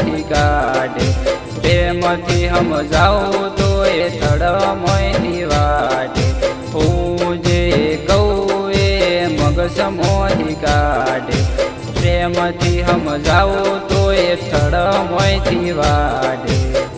સમોથી કાઢે. પ્રેમથી સમજાવું તો એ થડમયથી વાટે. હું જે કહું એ મગ મોહી કાઢે. પ્રેમથી સમજાવું તો એ થડમયથી વાટે.